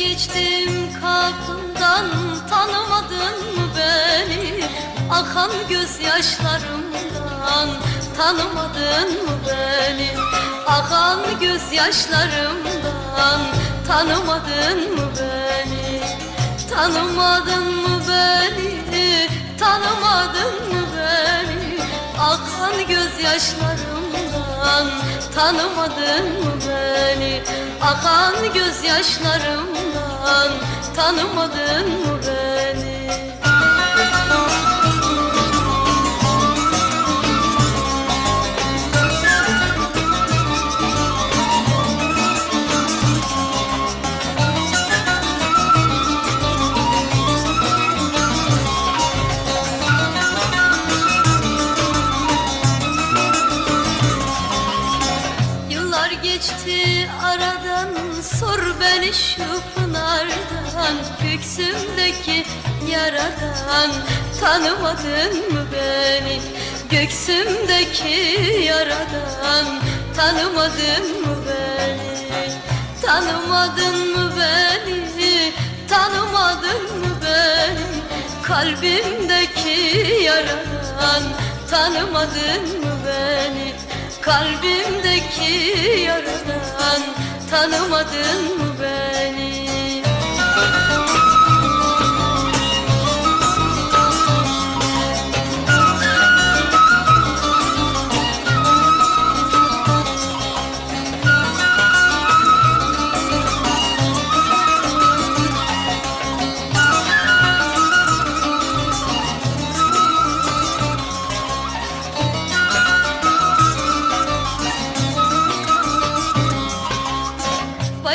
geçtim kapından tanımadın mı beni? Akan gözyaşlarımdan tanımadın mı beni? Akan gözyaşlarımdan tanımadın mı beni? Tanımadın mı beni? Tanımadın mı beni? Akan gözyaşlarımdan tanımadın mı beni? Akan gözyaşlarımdan tanımadın mı beni geçti aradan. Sor beni şu pınardan Göksümdeki yaradan. Tanımadın mı beni? Göksümdeki yaradan. Tanımadın mı beni? Tanımadın mı beni? Tanımadın mı beni? Kalbimdeki yaradan. Tanımadın mı beni Kalbimdeki yaradan tanımadın mı beni?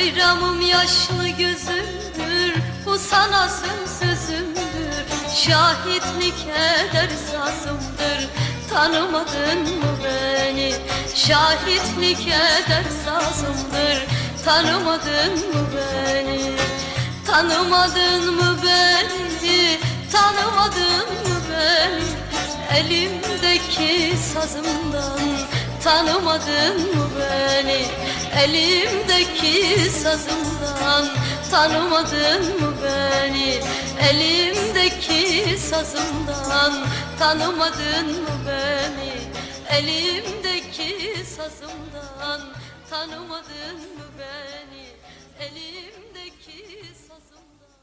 Bayramım yaşlı gözümdür Bu sanasın sözümdür. Şahitlik eder sazımdır Tanımadın mı beni? Şahitlik eder sazımdır Tanımadın mı beni? Tanımadın mı beni? Tanımadın mı beni? Elimdeki sazımdan Tanımadın mı beni Elimdeki sazımdan tanımadın mı beni? Elimdeki sazımdan tanımadın mı beni? Elimdeki sazımdan tanımadın mı beni? Elimdeki sazımdan